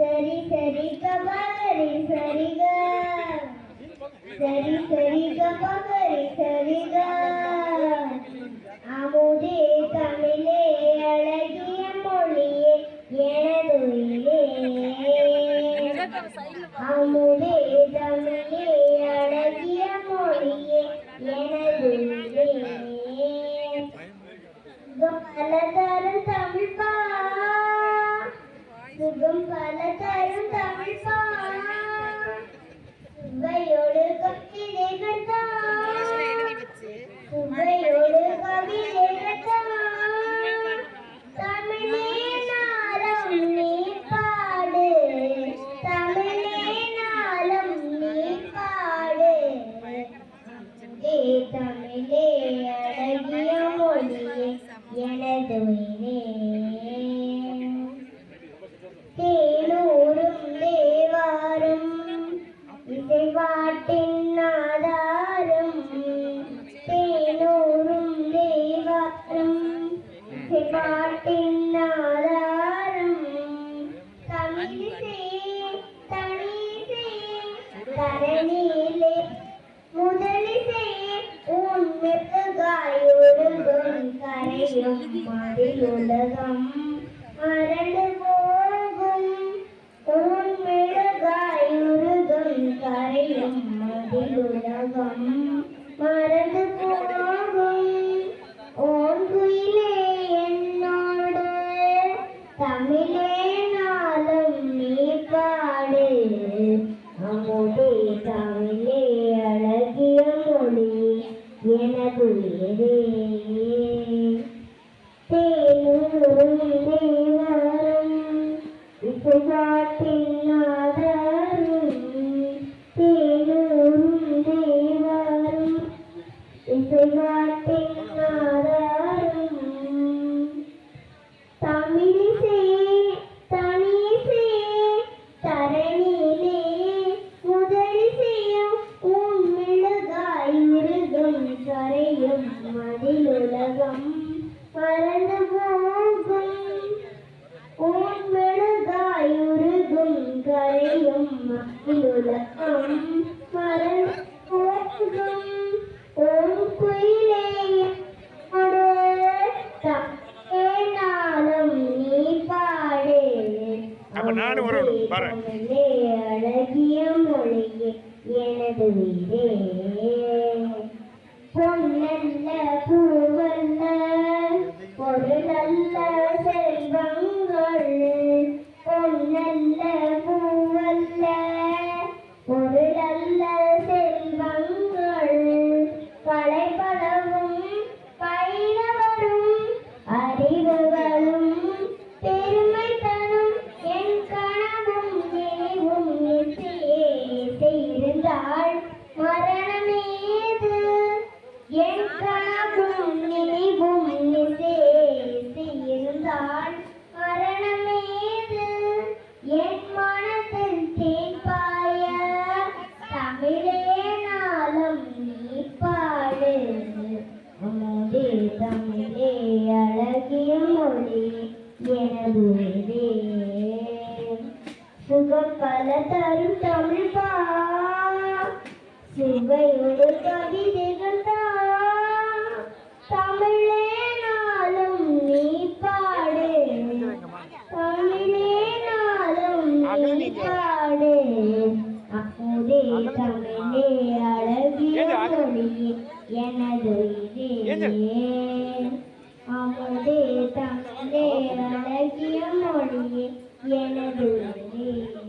சரி சரி கபகரி சரிக சரி சரி கபகரி சரிக அமுதே தமிழே அழகிய மொழியே எனதுயிலே. அமுதே தமிழே அழகிய மொழியே எனதுயிலே உயிரே பல தரும் தமிழ் பா சுகம் பல தரும் தமிழ் பா சுவையோடு கவிதைகள். சுவையோடு கவிதைகள் தமிழே நீ பாடு தமிழே நீ பாடு. ஏ தமிழே அழகிய மொழியே எனது உயிரே. இசைவாட்டின் ஆதாரம் தேனூரும் தேவாரும் இசைவாட்டின் ஆதாரம் தமிழிசே தரணியிலே முதலிசே உண்மைக்காயுருகும் கரையும் மதிலுலகம் மறந்து போகும் ஓன் குயிலே என்னோடு தமிழே நாளும் நீ பாடு. அமுதே தமிழே அழகிய மொழி எனது உயிரே மறந்து போகும் உன் மெழுகாய் உருகும் கரையும் மதிலுலகம் மறந்து போகும் உன் குயிலே நாளும் நீ பாடு. அழகிய மொழியே எனது உயிரே பொன்னல்ல பூவல்ல ஒரு நல்ல செல்வம். தமிழே அழகிய மொழி எனது சுகம் பல தரும் தமிழ் பா. சுவையோடு கவிதைகள் தான் தமிழே തന്റെ അഴകിയ മൊഴിയെ எனதுள்ளே